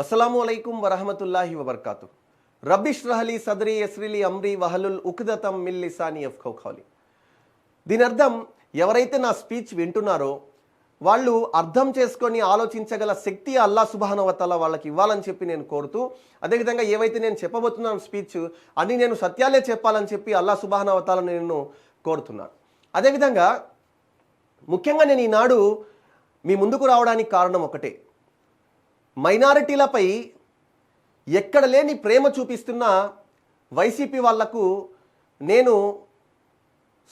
అస్సలం అలైకుం వరహమతుల్లాహి వబర్కాతు. రబ్బిష్ రహలి సదరి ఎస్రిలి అమ్రి వహలుల్ ఉక్దతం మిల్ లిసాని ఖౌలి. దీని అర్థం ఎవరైతే నా స్పీచ్ వింటున్నారో వాళ్ళు అర్థం చేసుకొని ఆలోచించగల శక్తి అల్లా సుబానవతల వాళ్ళకి ఇవ్వాలని చెప్పి నేను కోరుతూ అదేవిధంగా ఏవైతే నేను చెప్పబోతున్నాను స్పీచ్ అన్ని నేను సత్యాలే చెప్పాలని చెప్పి అల్లా సుబానవతాలను నేను కోరుతున్నాను. అదేవిధంగా ముఖ్యంగా నేను ఈనాడు మీ ముందుకు రావడానికి కారణం ఒకటే. మైనారిటీలపై ఎక్కడ లేని ప్రేమ చూపిస్తున్న వైసీపీ వాళ్ళకు నేను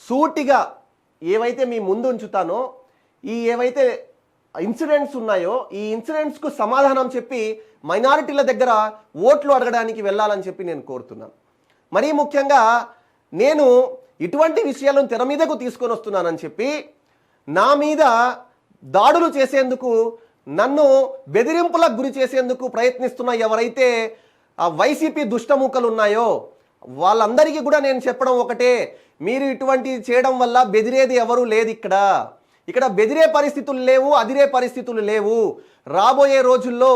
సూటిగా ఏవైతే మీ ముందు ఉంచుతానో ఈ ఏవైతే ఇన్సిడెంట్స్ ఉన్నాయో ఈ ఇన్సిడెంట్స్కు సమాధానం చెప్పి మైనారిటీల దగ్గర ఓట్లు అడగడానికి వెళ్ళాలని చెప్పి నేను కోరుతున్నాను మరీ ముఖ్యంగా నేను ఇటువంటి విషయాలను తెర మీదకు తీసుకొని వస్తున్నానని చెప్పి నా మీద దాడులు చేసేందుకు నన్ను బెదిరింపులకు గురి చేసేందుకు ప్రయత్నిస్తున్న ఎవరైతే ఆ వైసీపీ దుష్టముఖలు ఉన్నాయో వాళ్ళందరికీ కూడా నేను చెప్పడం ఒకటే. మీరు ఇటువంటి చేయడం వల్ల బెదిరేది ఎవరు లేదు ఇక్కడ. ఇక్కడ బెదిరే పరిస్థితులు లేవు అదిరే పరిస్థితులు లేవు. రాబోయే రోజుల్లో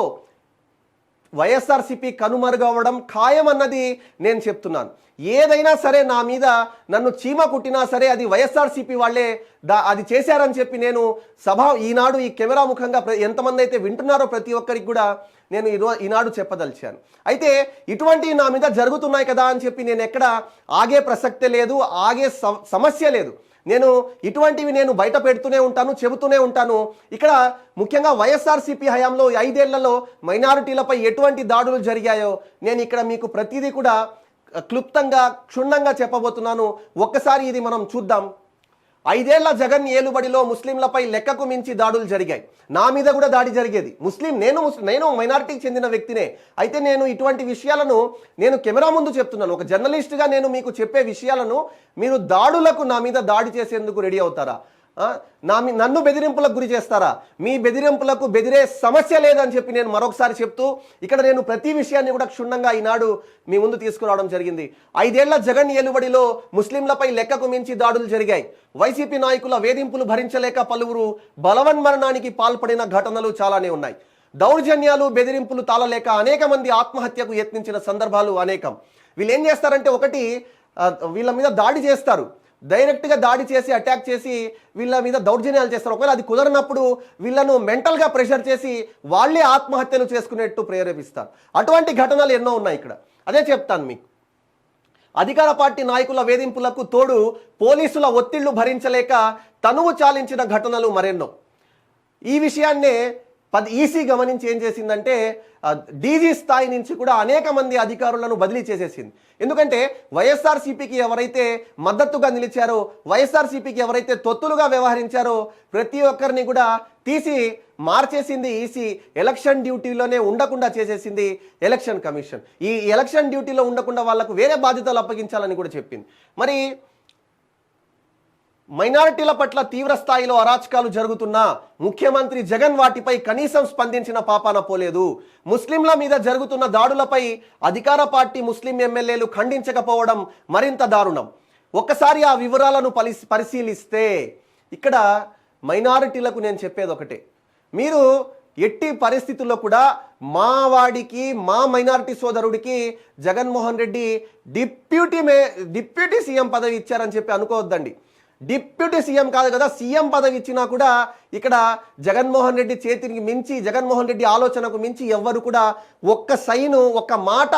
వైఎస్ఆర్సీపీ కనుమరుగవడం ఖాయమన్నది నేను చెప్తున్నాను. ఏదైనా సరే నా మీద నన్ను చీమ కుట్టినా సరే అది వైఎస్ఆర్సీపీ వాళ్ళే దా అది చేశారని చెప్పి నేను సభ ఈనాడు ఈ కెమెరా ముఖంగా ఎంతమంది అయితే వింటున్నారో ప్రతి ఒక్కరికి కూడా నేను ఈరో ఈనాడు చెప్పదలిచాను. అయితే ఇటువంటివి నా మీద జరుగుతున్నాయి కదా అని చెప్పి నేను ఎక్కడ ఆగే ప్రసక్తే లేదు ఆగే సమస్య లేదు. నేను ఇటువంటివి నేను బయట పెడుతూనే ఉంటాను చెబుతూనే ఉంటాను. ఇక్కడ ముఖ్యంగా వైఎస్ఆర్సీపీ హయాంలో ఐదేళ్ళలో మైనారిటీలపై ఎటువంటి దాడులు జరిగాయో నేను ఇక్కడ మీకు ప్రతిదీ కూడా క్లుప్తంగా క్షుణ్ణంగా చెప్పబోతున్నాను. ఒక్కసారి ఇది మనం చూద్దాం. ఐదేళ్ళ జగన్ ఏలుబడిలో ముస్లింలపై లెక్కకు మించి దాడులు జరిగాయి. నా మీద కూడా దాడి జరిగేది. ముస్లిం నేను నేను మైనారిటీకి చెందిన వ్యక్తినే. అయితే నేను ఇటువంటి విషయాలను నేను కెమెరా ముందు చెప్తున్నాను. ఒక జర్నలిస్ట్గా నేను మీకు చెప్పే విషయాలను మీరు దాడులకు నా మీద దాడి చేసేందుకు రెడీ అవుతారా? నా మీ- నన్ను బెదిరింపులకు గురి చేస్తారా? మీ బెదిరింపులకు బెదిరే సమస్య లేదని చెప్పి నేను మరొకసారి చెప్తూ ఇక్కడ నేను ప్రతి విషయాన్ని కూడా క్షుణ్ణంగా ఈనాడు మీ ముందు తీసుకురావడం జరిగింది. ఐదేళ్ళ జగన్ ఏలుబడిలో ముస్లింలపై లెక్కకు మించి దాడులు జరిగాయి. వైసీపీ నాయకుల వేధింపులు భరించలేక పలువురు బలవన్మరణానికి పాల్పడిన ఘటనలు చాలానే ఉన్నాయి. దౌర్జన్యాలు బెదిరింపులు తాళలేక అనేక మంది ఆత్మహత్యకు యత్నించిన సందర్భాలు అనేకం. వీళ్ళు ఏం చేస్తారంటే ఒకటి వీళ్ళ మీద దాడి చేస్తారు. డైరెక్ట్గా దాడి చేసి అటాక్ చేసి వీళ్ళ మీద దౌర్జన్యాలు చేస్తారు. ఒకవేళ అది కుదరనప్పుడు వీళ్ళను మెంటల్గా ప్రెషర్ చేసి వాళ్ళే ఆత్మహత్యలు చేసుకునేట్టు ప్రేరేపిస్తారు. అటువంటి ఘటనలు ఎన్నో ఉన్నాయి ఇక్కడ. అదే చెప్తాను మీకు. అధికార పార్టీ నాయకుల వేధింపులకు తోడు పోలీసుల ఒత్తిళ్ళు భరించలేక తనువు చాలించిన ఘటనలు మరెన్నో. ఈ విషయాన్నే పది ఈసీ గమనించి ఏం చేసిందంటే డీజీ స్థాయి నుంచి కూడా అనేక మంది అధికారులను బదిలీ చేసేసింది. ఎందుకంటే వైఎస్ఆర్సీపీకి ఎవరైతే మద్దతుగా నిలిచారో వైఎస్ఆర్సీపీకి ఎవరైతే తొత్తులుగా వ్యవహరించారో ప్రతి ఒక్కరిని కూడా తీసి మార్చేసింది ఈసీ. ఎలక్షన్ డ్యూటీలోనే ఉండకుండా చేసేసింది ఎలక్షన్ కమిషన్. ఈ ఎలక్షన్ డ్యూటీలో ఉండకుండా వాళ్ళకు వేరే బాధ్యతలు అప్పగించాలని కూడా చెప్పింది. మరి మైనారిటీల పట్ల తీవ్ర స్థాయిలో అరాచకాలు జరుగుతున్నా ముఖ్యమంత్రి జగన్ వాటిపై కనీసం స్పందించిన పాపాన పోలేదు. ముస్లింల మీద జరుగుతున్న దాడులపై అధికార పార్టీ ముస్లిం ఎమ్మెల్యేలు ఖండించకపోవడం మరింత దారుణం. ఒక్కసారి ఆ వివరాలను పలి పరిశీలిస్తే ఇక్కడ మైనారిటీలకు నేను చెప్పేది ఒకటే మీరు ఎట్టి పరిస్థితుల్లో కూడా మా వాడికి మా మైనారిటీ సోదరుడికి జగన్మోహన్ రెడ్డి డిప్యూటీ మే డిప్యూటీ సీఎం పదవి ఇచ్చారని చెప్పి అనుకోవద్దండి. డిప్యూటీ సీఎం కాదు కదా సీఎం పదవి ఇచ్చినా కూడా ఇక్కడ జగన్మోహన్ రెడ్డి చేతికి మించి జగన్మోహన్ రెడ్డి ఆలోచనకు మించి ఎవ్వరు కూడా ఒక్క సైను ఒక్క మాట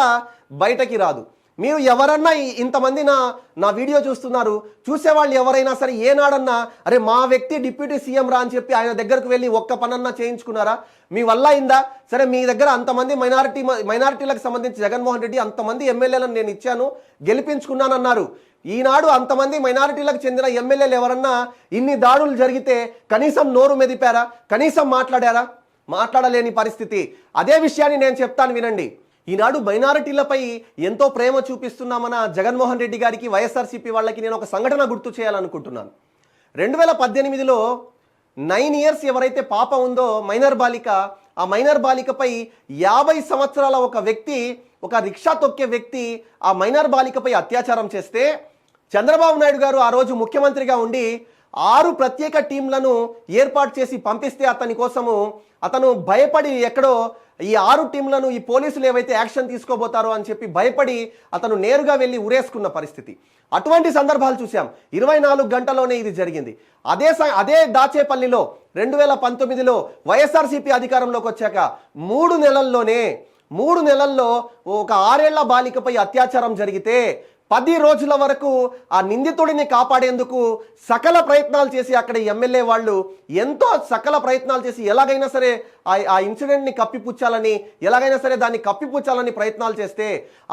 బయటకి రాదు. మీరు ఎవరన్నా ఇంతమంది నా నా వీడియో చూస్తున్నారు చూసేవాళ్ళు ఎవరైనా సరే ఏనాడన్నా అరే మా వ్యక్తి డిప్యూటీ సీఎం రా అని చెప్పి ఆయన దగ్గరకు వెళ్ళి ఒక్క పనన్నా చేయించుకున్నారా? మీ వల్ల అయిందా? సరే మీ దగ్గర అంతమంది మైనారిటీ మైనారిటీలకు సంబంధించి జగన్మోహన్ రెడ్డి అంతమంది ఎమ్మెల్యేలను నేను ఇచ్చాను గెలిపించుకున్నానన్నారు. ఈనాడు అంతమంది మైనారిటీలకు చెందిన ఎమ్మెల్యేలు ఎవరన్నా ఇన్ని దాడులు జరిగితే కనీసం నోరు మెదిపారా? కనీసం మాట్లాడారా? మాట్లాడలేని పరిస్థితి. అదే విషయాన్ని నేను చెప్తాను వినండి. ఈనాడు మైనారిటీలపై ఎంతో ప్రేమ చూపిస్తున్నామన్న జగన్మోహన్ రెడ్డి గారికి వైఎస్ఆర్సీపీ వాళ్ళకి నేను ఒక సంఘటన గుర్తు చేయాలనుకుంటున్నాను. రెండు వేల పద్దెనిమిదిలో నైన్ ఇయర్స్ ఎవరైతే పాప ఉందో మైనర్ బాలిక ఆ మైనర్ బాలికపై యాభై సంవత్సరాల ఒక వ్యక్తి ఒక రిక్షా తొక్కే వ్యక్తి ఆ మైనర్ బాలికపై అత్యాచారం చేస్తే చంద్రబాబు నాయుడు గారు ఆ రోజు ముఖ్యమంత్రిగా ఉండి ఆరు ప్రత్యేక టీంలను ఏర్పాటు చేసి పంపిస్తే అతని కోసము అతను భయపడి ఎక్కడో ఈ ఆరు టీంలను ఈ పోలీసులు ఏవైతే యాక్షన్ తీసుకోబోతారో అని చెప్పి భయపడి అతను నేరుగా వెళ్ళి ఉరేసుకున్న పరిస్థితి. అటువంటి సందర్భాలు చూసాం ఇరవై నాలుగు గంటలోనే ఇది జరిగింది. అదే స- అదే దాచేపల్లిలో రెండు వేల పంతొమ్మిదిలో వైఎస్ఆర్సీపీ అధికారంలోకి వచ్చాక మూడు నెలల్లోనే మూడు నెలల్లో ఒక ఆరేళ్ళ బాలికపై అత్యాచారం జరిగితే పది రోజుల వరకు ఆ నిందితుడిని కాపాడేందుకు సకల ప్రయత్నాలు చేసి అక్కడ ఎమ్మెల్యే వాళ్ళు ఎంతో సకల ప్రయత్నాలు చేసి ఎలాగైనా సరే ఆ ఆ ఇన్సిడెంట్ని కప్పిపుచ్చాలని ఎలాగైనా సరే దాన్ని కప్పిపుచ్చాలని ప్రయత్నాలు చేస్తే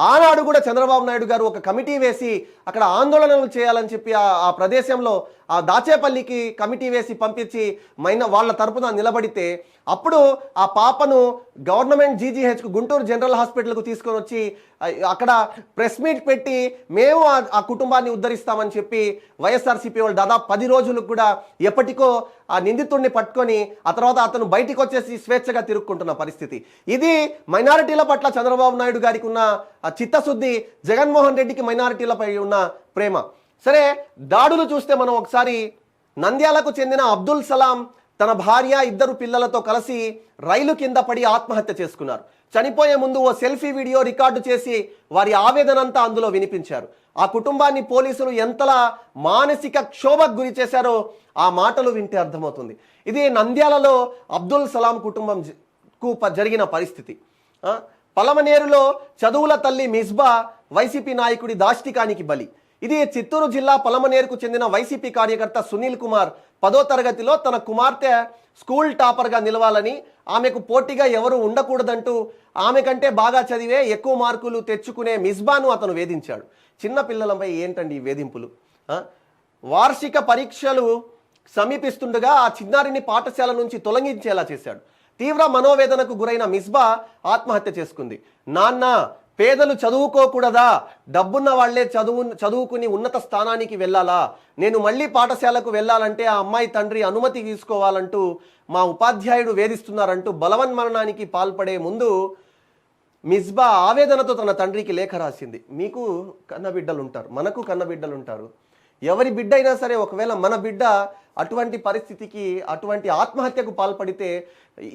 ఆనాడు కూడా చంద్రబాబు నాయుడు గారు ఒక కమిటీ వేసి అక్కడ ఆందోళనలు చేయాలని చెప్పి ఆ ఆ ప్రదేశంలో ఆ దాచేపల్లికి కమిటీ వేసి పంపించి మైన వాళ్ళ తరపున నిలబడితే అప్పుడు ఆ పాపను గవర్నమెంట్ జీజీహెచ్కు గుంటూరు జనరల్ హాస్పిటల్కు తీసుకొని వచ్చి అక్కడ ప్రెస్ మీట్ పెట్టి మేము ఆ- ఆ కుటుంబాన్ని ఉద్ధరిస్తామని చెప్పి వైఎస్ఆర్సీపీ వాళ్ళు దాదాపు పది రోజులకు కూడా ఎప్పటికో ఆ నిందితుడిని పట్టుకొని ఆ తర్వాత అతను బయటికి వచ్చేసి స్వేచ్ఛగా తిరుక్కుంటున్న పరిస్థితి. ఇది మైనారిటీల పట్ల చంద్రబాబు నాయుడు గారికి ఉన్న చిత్తశుద్ధి జగన్మోహన్ రెడ్డికి మైనారిటీలపై ఉన్న ప్రేమ. సరే దాడులు చూస్తే మనం ఒకసారి నంద్యాలకు చెందిన అబ్దుల్ సలాం తన భార్య ఇద్దరు పిల్లలతో కలిసి రైలు కింద పడి ఆత్మహత్య చేసుకున్నారు. చనిపోయే ముందు ఓ సెల్ఫీ వీడియో రికార్డు చేసి వారి ఆవేదనంతా అందులో వినిపించారు. ఆ కుటుంబాన్ని పోలీసులు ఎంతలా మానసిక క్షోభకు గురి చేశారో ఆ మాటలు వింటే అర్థమవుతుంది. ఇది నంద్యాలలో అబ్దుల్ సలాం కుటుంబం కు జరిగిన పరిస్థితి. పలమనేరులో చదువుల తల్లి మిస్బా వైసీపీ నాయకుడి దాష్టికానికి బలి. ఇది చిత్తూరు జిల్లా పలమనేరుకు చెందిన వైసీపీ కార్యకర్త సునీల్ కుమార్ పదో తరగతిలో తన కుమార్తె స్కూల్ టాపర్గా నిలవాలని ఆమెకు పోటీగా ఎవరు ఉండకూడదంటూ ఆమె కంటే బాగా చదివే ఎక్కువ మార్కులు తెచ్చుకునే మిస్బాను అతను వేధించాడు. చిన్న పిల్లలపై ఏంటండి ఈ వేధింపులు? వార్షిక పరీక్షలు సమీపిస్తుండగా ఆ చిన్నారిని పాఠశాల నుంచి తొలగించేలా చేశాడు. తీవ్ర మనోవేదనకు గురైన మిస్బా ఆత్మహత్య చేసుకుంది. నాన్న పేదలు చదువుకోకూడదా? డబ్బున్న వాళ్ళే చదువు చదువుకుని ఉన్నత స్థానానికి వెళ్ళాలా? నేను మళ్ళీ పాఠశాలకు వెళ్ళాలంటే ఆ అమ్మాయి తండ్రి అనుమతి తీసుకోవాలంటూ మా ఉపాధ్యాయుడు వేధిస్తున్నారంటూ బలవన్మరణానికి పాల్పడే ముందు మిస్బా ఆవేదనతో తన తండ్రికి లేఖ రాసింది. మీకు కన్నబిడ్డలు ఉంటారు మనకు కన్నబిడ్డలు ఉంటారు ఎవరి బిడ్డ అయినా సరే ఒకవేళ మన బిడ్డ అటువంటి పరిస్థితికి అటువంటి ఆత్మహత్యకు పాల్పడితే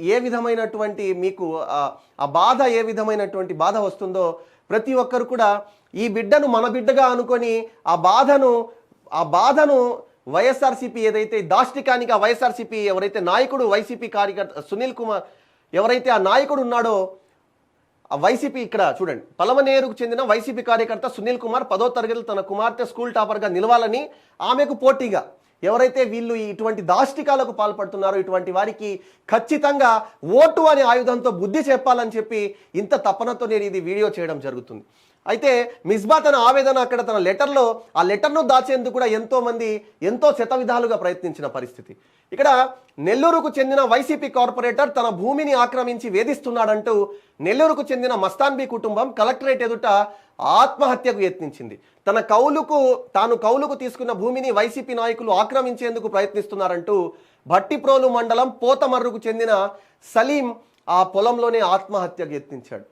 ఏ విధమైనటువంటి మీకు ఆ- బాధ ఏ విధమైనటువంటి బాధ వస్తుందో ప్రతి ఒక్కరు కూడా ఈ బిడ్డను మన బిడ్డగా అనుకొని ఆ బాధను ఆ బాధను వైఎస్ఆర్సీపీ ఏదైతే దాష్టికానికి ఆ వైఎస్ఆర్సీపీ ఎవరైతే నాయకుడు వైసీపీ కార్యకర్త సునీల్ కుమార్ ఎవరైతే ఆ నాయకుడు ఉన్నాడో వైసీపీ ఇక్కడ చూడండి పలమనేరుకు చెందిన వైసీపీ కార్యకర్త సునీల్ కుమార్ పదో తరగతి తన కుమార్తె స్కూల్ టాపర్గా నిలవాలని ఆమెకు పోటీగా. ఎవరైతే వీళ్ళు ఇటువంటి దాష్టికాలకు పాల్పడుతున్నారో ఇటువంటి వారికి ఖచ్చితంగా ఓటు అనే ఆయుధంతో బుద్ధి చెప్పాలని చెప్పి ఇంత తపనతో నేను ఇది వీడియో చేయడం జరుగుతుంది. అయితే మిస్బా తన ఆవేదన అక్కడ తన లెటర్లో ఆ లెటర్ను దాచేందుకు కూడా ఎంతో శత ఎంతో శతవిధాలుగా ప్రయత్నించిన పరిస్థితి. ఇక్కడ నెల్లూరుకు చెందిన వైసీపీ కార్పొరేటర్ తన భూమిని ఆక్రమించి వేధిస్తున్నాడంటూ నెల్లూరుకు చెందిన మస్తాన్బీ కుటుంబం కలెక్టరేట్ ఎదుట ఆత్మహత్యకు యత్నించింది. తన కౌలుకు తాను కౌలుకు తీసుకున్న భూమిని వైసీపీ నాయకులు ఆక్రమించేందుకు ప్రయత్నిస్తున్నారంటూ భట్టిప్రోలు మండలం పోతమర్రుకు చెందిన సలీం ఆ పొలంలోనే ఆత్మహత్యకు యత్నించాడు.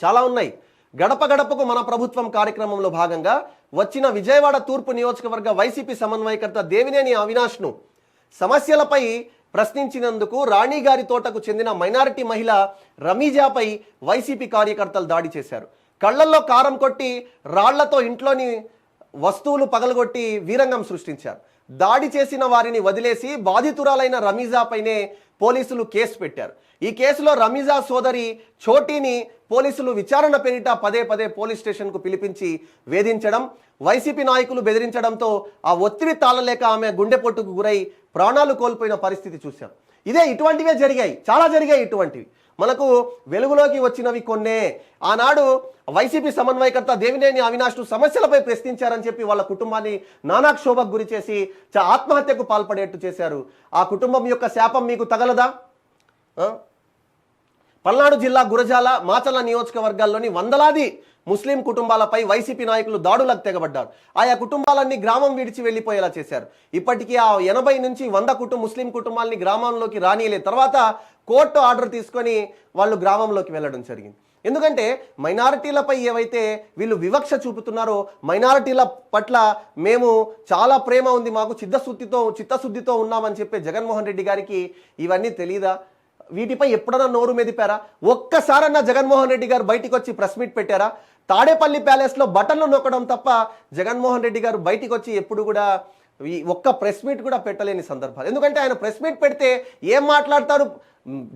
చాలా ఉన్నాయి. గడప గడపకు మన ప్రభుత్వం కార్యక్రమంలో భాగంగా వచ్చిన విజయవాడ తూర్పు నియోజకవర్గ వైసీపీ సమన్వయకర్త దేవినేని అవినాష్ను సమస్యలపై ప్రశ్నించినందుకు రాణిగారి తోటకు చెందిన మైనారిటీ మహిళ రమీజాపై వైసీపీ కార్యకర్తలు దాడి చేశారు. కళ్ళల్లో కారం కొట్టి రాళ్ళతో ఇంట్లోని వస్తువులు పగలగొట్టి వీరంగం సృష్టించారు. దాడి చేసిన వారిని వదిలేసి బాధితురాలైన రమీజాపైనే పోలీసులు కేసు పెట్టారు. ఈ కేసులో రమీజా సోదరి చోటీని పోలీసులు విచారణ పేరిట పదే పదే పోలీస్ స్టేషన్కు పిలిపించి వేధించడం వైసీపీ నాయకులు బెదిరించడంతో ఆ ఒత్తిడి తాళలేక ఆమె గుండెపోటుకు గురై ప్రాణాలు కోల్పోయిన పరిస్థితి చూశాం. ఇదే ఇటువంటివే జరిగాయి. చాలా జరిగాయి ఇటువంటివి. మనకు వెలుగులోకి వచ్చినవి కొన్నే. ఆనాడు వైసీపీ సమన్వయకర్త దేవినేని అవినాష్ను సమస్యలపై ప్రశ్నించారని చెప్పి వాళ్ళ కుటుంబాన్ని నానాక్షోభకు గురి చేసి చ- ఆత్మహత్యకు పాల్పడేట్టు చేశారు. ఆ కుటుంబం యొక్క శాపం మీకు తగలదా? పల్నాడు జిల్లా గురజాల మాచల్ల నియోజకవర్గాల్లోని వందలాది ముస్లిం కుటుంబాలపై వైసీపీ నాయకులు దాడులకు తెగబడ్డారు. ఆయా కుటుంబాలన్నీ గ్రామం విడిచి వెళ్ళిపోయేలా చేశారు. ఇప్పటికీ ఆ ఎనభై నుంచి వంద కుటుంబ ముస్లిం కుటుంబాలని గ్రామంలోకి రానియలే తర్వాత కోర్టు ఆర్డర్ తీసుకొని వాళ్ళు గ్రామంలోకి వెళ్ళడం జరిగింది. ఎందుకంటే మైనారిటీలపై ఏవైతే వీళ్ళు వివక్ష చూపుతున్నారో మైనారిటీల పట్ల మేము చాలా ప్రేమ ఉంది మాకు చిత్తశుద్ధితో చిత్తశుద్ధితో ఉన్నామని చెప్పే జగన్మోహన్ రెడ్డి గారికి ఇవన్నీ తెలీదా? వీటిపై ఎప్పుడన్నా నోరు మెదిపారా? ఒక్కసారన్నా జగన్మోహన్ రెడ్డి గారు బయటికి వచ్చి ప్రెస్ మీట్ పెట్టారా? తాడేపల్లి ప్యాలెస్లో బటన్లు నొక్కడం తప్ప జగన్మోహన్ రెడ్డి గారు బయటికి వచ్చి ఎప్పుడు కూడా ఈ ఒక్క ప్రెస్ మీట్ కూడా పెట్టలేని సందర్భాలు. ఎందుకంటే ఆయన ప్రెస్ మీట్ పెడితే ఏం మాట్లాడతారు?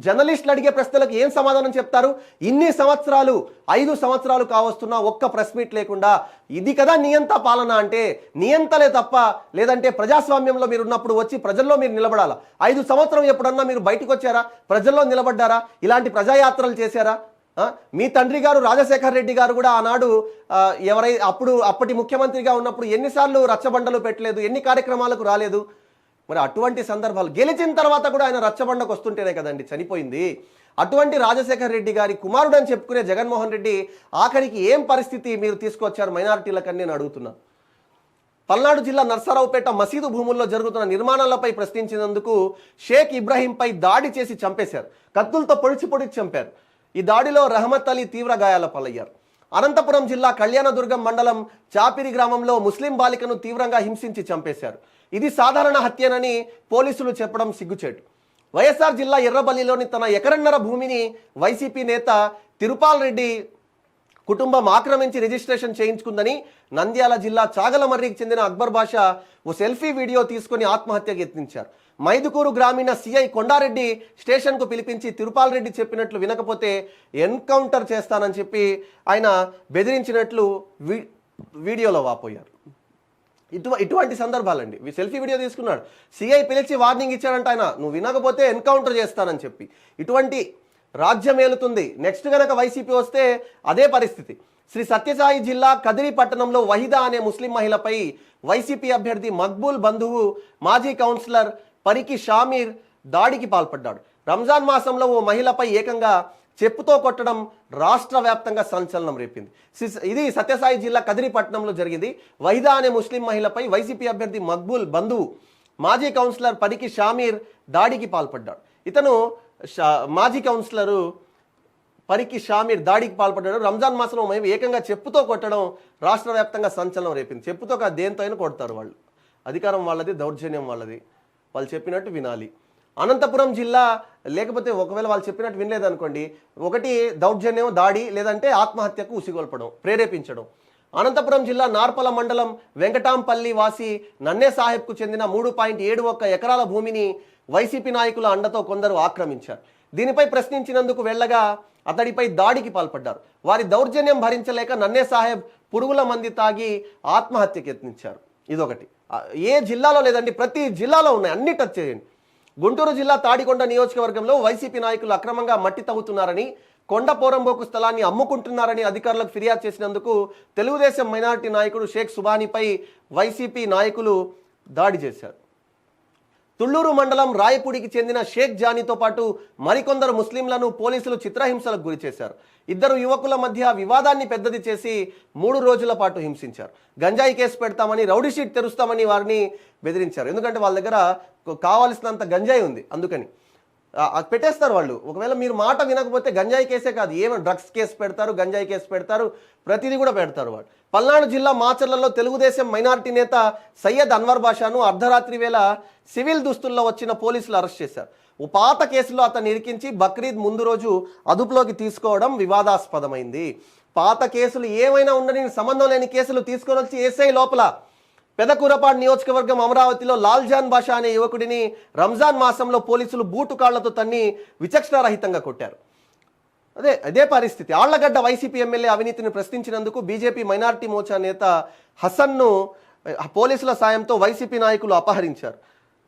జర్నలిస్టులు అడిగే ప్రశ్నలకు ఏం సమాధానం చెప్తారు? ఇన్ని సంవత్సరాలు ఐదు సంవత్సరాలు కావస్తున్నా ఒక్క ప్రెస్ మీట్ లేకుండా ఇది కదా నియంత పాలన అంటే నియంతలే తప్ప లేదంటే ప్రజాస్వామ్యంలో మీరు ఉన్నప్పుడు వచ్చి ప్రజల్లో మీరు నిలబడాలా? ఐదు సంవత్సరం ఎప్పుడన్నా మీరు బయటకు వచ్చారా ప్రజల్లో నిలబడ్డారా? ఇలాంటి ప్రజాయాత్రలు చేశారా? మీ తండ్రి గారు రాజశేఖర్ రెడ్డి గారు కూడా ఆనాడు ఎవరై అప్పుడు అప్పటి ముఖ్యమంత్రిగా ఉన్నప్పుడు ఎన్నిసార్లు రచ్చబండలు పెట్టలేదు ఎన్ని కార్యక్రమాలకు రాలేదు. మరి అటువంటి సందర్భాలు గెలిచిన తర్వాత కూడా ఆయన రచ్చబండకు వస్తుంటేనే కదండి చనిపోయింది. అటువంటి రాజశేఖర్ రెడ్డి గారి కుమారుడు అని చెప్పుకునే జగన్మోహన్ రెడ్డి ఆఖరికి ఏం పరిస్థితి మీరు తీసుకొచ్చారు మైనారిటీలకని నేను అడుగుతున్నాను పల్నాడు జిల్లా నర్సరావుపేట మసీదు భూముల్లో జరుగుతున్న నిర్మాణాలపై ప్రశ్నించినందుకు షేక్ ఇబ్రాహీంపై దాడి చేసి చంపేశారు. కత్తులతో పొడిచి పొడిచి చంపారు. ఈ దాడిలో రహమత్ అలీ తీవ్ర గాయాల పాలయ్యారు. అనంతపురం జిల్లా కళ్యాణదుర్గం మండలం చాపిరి గ్రామంలో ముస్లిం బాలికను తీవ్రంగా హింసించి చంపేశారు. ఇది సాధారణ హత్యనని పోలీసులు చెప్పడం సిగ్గుచేటు. వైఎస్ఆర్ జిల్లా ఎర్రబల్లిలోని తన ఎకరన్నర భూమిని వైసీపీ నేత తిరుపాల్ రెడ్డి కుటుంబం ఆక్రమించి రిజిస్ట్రేషన్ చేయించుకుందని నంద్యాల జిల్లా చాగలమర్రికి చెందిన అక్బర్ బాషా ఓ సెల్ఫీ వీడియో తీసుకుని ఆత్మహత్యకు యత్నించారు. మైదుకూరు గ్రామీణ సిఐ కొండారెడ్డి స్టేషన్కు పిలిపించి తిరుపాల్ రెడ్డి చెప్పినట్లు వినకపోతే ఎన్కౌంటర్ చేస్తానని చెప్పి ఆయన బెదిరించినట్లు వీ వీడియోలో వాపోయారు. ఇటు ఇటువంటి సందర్భాలండి. సెల్ఫీ వీడియో తీసుకున్నాడు. సిఐ పిలిచి వార్నింగ్ ఇచ్చాడంట ఆయన. నువ్వు వినకపోతే ఎన్కౌంటర్ చేస్తానని చెప్పి. ఇటువంటి రాజ్యం ఏలుతుంది. నెక్స్ట్ కనుక వైసీపీ వస్తే అదే పరిస్థితి. శ్రీ సత్యసాయి జిల్లా కదిరి పట్టణంలో వహిదా అనే ముస్లిం మహిళపై వైసీపీ అభ్యర్థి మక్బూల్ బంధువు మాజీ కౌన్సిలర్ పరికి షామీర్ దాడికి పాల్పడ్డాడు. రంజాన్ మాసంలో ఓ మహిళపై ఏకంగా చెప్పుతో కొట్టడం రాష్ట్ర వ్యాప్తంగా సంచలనం రేపింది. ఇది సత్యసాయి జిల్లా కదిరిపట్నంలో జరిగింది. వైదా అనే ముస్లిం మహిళపై వైసీపీ అభ్యర్థి మక్బూల్ బంధువు మాజీ కౌన్సిలర్ పరికి షామీర్ దాడికి పాల్పడ్డాడు. ఇతను షా- మాజీ కౌన్సిలరు పరికి షామీర్ దాడికి పాల్పడ్డాడు. రంజాన్ మాసంలో మేము ఏకంగా చెప్పుతో కొట్టడం రాష్ట్ర వ్యాప్తంగా సంచలనం రేపింది. చెప్పుతో దేంతో అయినా కొడతారు వాళ్ళు. అధికారం వాళ్ళది దౌర్జన్యం వాళ్ళది. వాళ్ళు చెప్పినట్టు వినాలి. అనంతపురం జిల్లా లేకపోతే ఒకవేళ వాళ్ళు చెప్పినట్టు వినలేదనుకోండి ఒకటి దౌర్జన్యం దాడి లేదంటే ఆత్మహత్యకు ఉసిగొల్పడం ప్రేరేపించడం. అనంతపురం జిల్లా నార్పల మండలం వెంకటాంపల్లి వాసి నన్నే సాహెబ్కు చెందిన మూడు పాయింట్ ఏడు ఒక్క ఎకరాల భూమిని వైసీపీ నాయకుల అండతో కొందరు ఆక్రమించారు. దీనిపై ప్రశ్నించినందుకు వెళ్ళగా అతడిపై దాడికి పాల్పడ్డారు. వారి దౌర్జన్యం భరించలేక నన్నే సాహెబ్ పురుగుల మంది తాగి ఆత్మహత్యకు యత్నించారు. ఇదొకటి. ఏ జిల్లాలో లేదండి ప్రతి జిల్లాలో ఉన్నాయి అన్ని టచ్ చేయండి. గుంటూరు జిల్లా తాడికొండ నియోజకవర్గంలో వైసీపీ నాయకులు అక్రమంగా మట్టి తవ్వుతున్నారని కొండ పోరంబోకు స్థలాన్ని అమ్ముకుంటున్నారని అధికారులకు ఫిర్యాదు చేసినందుకు తెలుగుదేశం మైనారిటీ నాయకుడు షేక్ సుబానీపై వైసీపీ నాయకులు దాడి చేశారు. తుళ్ళూరు మండలం రాయపూడికి చెందిన షేక్ జానీతో పాటు మరికొందరు ముస్లింలను పోలీసులు చిత్రహింసలకు గురి చేశారు. ఇద్దరు యువకుల మధ్య వివాదాన్ని పెద్దది చేసి మూడు రోజుల పాటు హింసించారు. గంజాయి కేసు పెడతామని రౌడీ షీట్ తెరుస్తామని వారిని బెదిరించారు. ఎందుకంటే వాళ్ళ దగ్గర కావాల్సినంత గంజాయి ఉంది అందుకని. అది పెట్టేస్తారు వాళ్ళు. ఒకవేళ మీరు మాట వినకపోతే గంజాయి కేసే కాదు. ఏమో డ్రగ్స్ కేసు పెడతారు గంజాయి కేసు పెడతారు ప్రతిదీ కూడా పెడతారు వాళ్ళు. పల్నాడు జిల్లా మాచర్లలో తెలుగుదేశం మైనార్టీ నేత సయ్యద్ అన్వర్ బాషాను అర్ధరాత్రి వేళ సివిల్ దుస్తుల్లో వచ్చిన పోలీసులు అరెస్ట్ చేశారు. ఓ పాత కేసులో అతను ఇరికించి బక్రీద్ ముందు రోజు అదుపులోకి తీసుకోవడం వివాదాస్పదమైంది. పాత కేసులు ఏమైనా ఉండని సంబంధం లేని కేసులు తీసుకొని వచ్చి ఎస్ఐ లోపల పెదకూరపాడు నియోజకవర్గం అమరావతిలో లాల్జాన్ బాషా అనే యువకుడిని రంజాన్ మాసంలో పోలీసులు బూటు కాళ్ళతో తన్ని విచక్షణారహితంగా కొట్టారు. అదే అదే పరిస్థితి. ఆళ్ళగడ్డ వైసీపీ ఎమ్మెల్యే అవినీతిని ప్రశ్నించినందుకు బీజేపీ మైనారిటీ మోర్చా నేత హసన్ను పోలీసుల సాయంతో వైసీపీ నాయకులు అపహరించారు.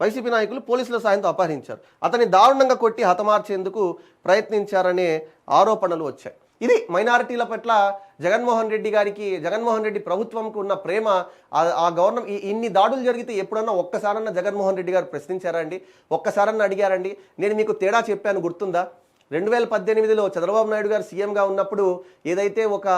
వైసీపీ నాయకులు పోలీసుల సాయంతో అపహరించారు. అతన్ని దారుణంగా కొట్టి హతమార్చేందుకు ప్రయత్నించారనే ఆరోపణలు వచ్చాయి. ఇది మైనారిటీల పట్ల జగన్మోహన్ రెడ్డి గారికి జగన్మోహన్ రెడ్డి ప్రభుత్వంకు ఉన్న ప్రేమ ఆ- ఆ గవర్నమెంట్ ఇన్ని దాడులు జరిగితే ఎప్పుడన్నా ఒక్కసారన్నా జగన్మోహన్ రెడ్డి గారు ప్రశ్నించారా అండి? ఒక్కసారన్నా అడిగారండి నేను మీకు తేడా చెప్పాను గుర్తుందా? రెండు వేల పద్దెనిమిదిలో చంద్రబాబు నాయుడు గారు సీఎంగా ఉన్నప్పుడు ఏదైతే ఒక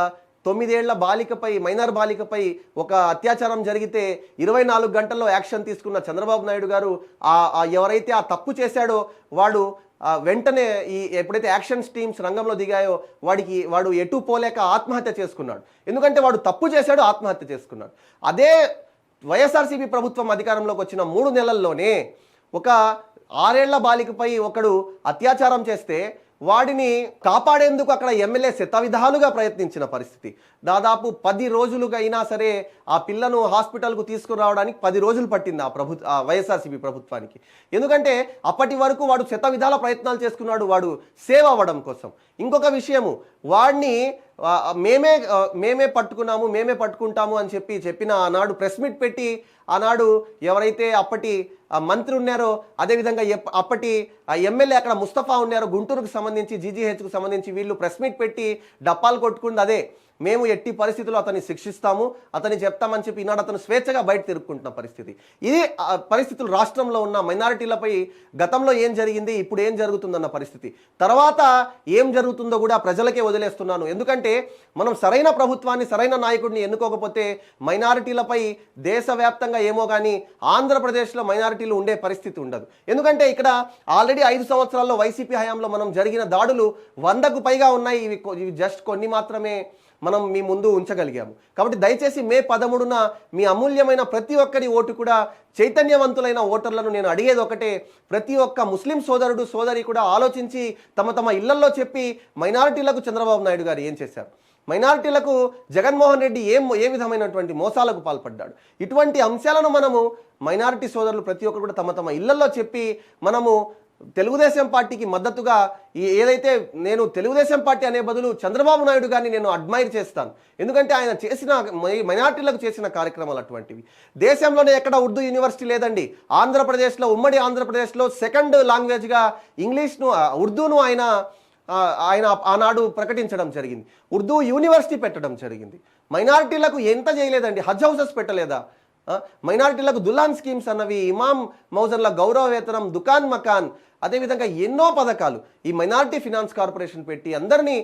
తొమ్మిదేళ్ళ బాలికపై మైనర్ బాలికపై ఒక అత్యాచారం జరిగితే ఇరవై నాలుగు గంటల్లో యాక్షన్ తీసుకున్న చంద్రబాబు నాయుడు గారు ఆ ఎవరైతే ఆ తప్పు చేశాడో వాడు వెంటనే ఈ ఎప్పుడైతే యాక్షన్ టీమ్స్ రంగంలో దిగాయో వాడికి వాడు ఎటు పోలేక ఆత్మహత్య చేసుకున్నాడు. ఎందుకంటే వాడు తప్పు చేశాడు ఆత్మహత్య చేసుకున్నాడు. అదే వైఎస్ఆర్సీపీ ప్రభుత్వం అధికారంలోకి వచ్చిన మూడు నెలల్లోనే ఒక ఆరేళ్ళ బాలికపై ఒకడు అత్యాచారం చేస్తే వాడిని కాపాడేందుకు అక్కడ ఎమ్మెల్యే శతవిధాలుగా ప్రయత్నించిన పరిస్థితి. దాదాపు పది రోజులుగా అయినా సరే ఆ పిల్లను హాస్పిటల్కు తీసుకురావడానికి పది రోజులు పట్టింది ఆ ప్రభు వైఎస్ఆర్సీపీ ప్రభుత్వానికి. ఎందుకంటే అప్పటి వరకు వాడు శత విధాల ప్రయత్నాలు చేసుకున్నాడు వాడు సేవ్ అవ్వడం కోసం. ఇంకొక విషయము వాడిని మేమే మేమే పట్టుకున్నాము మేమే పట్టుకుంటాము అని చెప్పి చెప్పిన ఆనాడు ప్రెస్ మీట్ పెట్టి ఆనాడు ఎవరైతే అప్పటి మంత్రి ఉన్నారో అదేవిధంగా ఎప్- అప్పటి ఆ ఎమ్మెల్యే అక్కడ ముస్తఫా ఉన్నారో గుంటూరుకు సంబంధించి జీజీహెచ్కు సంబంధించి వీళ్ళు ప్రెస్ మీట్ పెట్టి డప్పాలు కొట్టుకుంది అదే. మేము ఎట్టి పరిస్థితుల్లో అతన్ని శిక్షిస్తాము అతన్ని చెప్తామని చెప్పి ఈనాడు అతను స్వేచ్ఛగా బయట తిరుక్కుంటున్న పరిస్థితి. ఇది పరిస్థితులు రాష్ట్రంలో ఉన్న మైనారిటీలపై గతంలో ఏం జరిగింది ఇప్పుడు ఏం జరుగుతుందన్న పరిస్థితి. తర్వాత ఏం జరుగుతుందో కూడా ప్రజలకే వదిలేస్తున్నాను. ఎందుకంటే మనం సరైన ప్రభుత్వాన్ని సరైన నాయకుడిని ఎన్నుకోకపోతే మైనారిటీలపై దేశవ్యాప్తంగా ఏమో కానీ ఆంధ్రప్రదేశ్లో మైనారిటీలు ఉండే పరిస్థితి ఉండదు. ఎందుకంటే ఇక్కడ ఆల్రెడీ ఐదు సంవత్సరాల్లో వైసీపీ హయాంలో మనం జరిగిన దాడులు వందకు పైగా ఉన్నాయి. ఇవి జస్ట్ కొన్ని మాత్రమే. మనం మీ ముందు ఉంచగలిగాము. కాబట్టి దయచేసి మే పదమూడున మీ అమూల్యమైన ప్రతి ఒక్కరి ఓటు కూడా చైతన్యవంతులైన ఓటర్లను నేను అడిగేది ఒకటే ప్రతి ఒక్క ముస్లిం సోదరుడు సోదరి కూడా ఆలోచించి తమ తమ ఇళ్ళల్లో చెప్పి మైనారిటీలకు చంద్రబాబు నాయుడు గారు ఏం చేశారు? మైనారిటీలకు జగన్మోహన్ రెడ్డి ఏం ఏ విధమైనటువంటి మోసాలకు పాల్పడ్డాడు? ఇటువంటి అంశాలను మనము మైనారిటీ సోదరులు ప్రతి ఒక్కరు కూడా తమ తమ ఇళ్ళలో చెప్పి మనము తెలుగుదేశం పార్టీకి మద్దతుగా ఈ- ఏదైతే నేను తెలుగుదేశం పార్టీ అనే బదులు చంద్రబాబు నాయుడు గారిని నేను అడ్మైర్ చేస్తాను. ఎందుకంటే ఆయన చేసిన మైనార్టీలకు చేసిన కార్యక్రమాలు అటువంటివి. దేశంలోనే ఎక్కడ ఉర్దూ యూనివర్సిటీ లేదండి. ఆంధ్రప్రదేశ్లో ఉమ్మడి ఆంధ్రప్రదేశ్లో సెకండ్ లాంగ్వేజ్గా ఇంగ్లీష్ను ఉర్దూను ఆయన ఆయన ఆనాడు ప్రకటించడం జరిగింది. ఉర్దూ యూనివర్సిటీ పెట్టడం జరిగింది. మైనారిటీలకు ఎంత చేయలేదండి? హజ్ హౌసెస్ పెట్టలేదా? మైనారిటీలకు దులాన్ స్కీమ్స్ అన్నవి ఇమాం మౌజర్ల గౌరవ వేతనం దుకాన్ మకాన్ అదేవిధంగా ఎన్నో పథకాలు ఈ మైనారిటీ ఫినాన్స్ కార్పొరేషన్ పెట్టి అందరినీ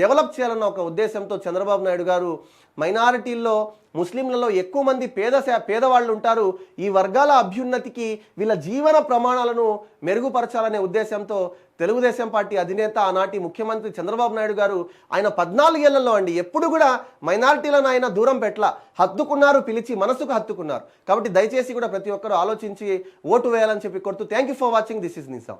డెవలప్ చేయాలన్న ఒక ఉద్దేశంతో చంద్రబాబు నాయుడు గారు మైనారిటీల్లో ముస్లింలలో ఎక్కువ మంది పేద పేదవాళ్ళు ఉంటారు. ఈ వర్గాల అభ్యున్నతికి వీళ్ళ జీవన ప్రమాణాలను మెరుగుపరచాలనే ఉద్దేశంతో తెలుగుదేశం పార్టీ అధినేత ఆనాటి ముఖ్యమంత్రి చంద్రబాబు నాయుడు గారు ఆయన పద్నాలుగేళ్ళలో అండి ఎప్పుడు కూడా మైనారిటీలను ఆయన దూరం పెట్ల హత్తుకున్నారు పిలిచి మనసుకు హత్తుకున్నారు. కాబట్టి దయచేసి కూడా ప్రతి ఒక్కరూ ఆలోచించి ఓటు వేయాలని చెప్పి కొడుతూ thank you for watching. This is Nisa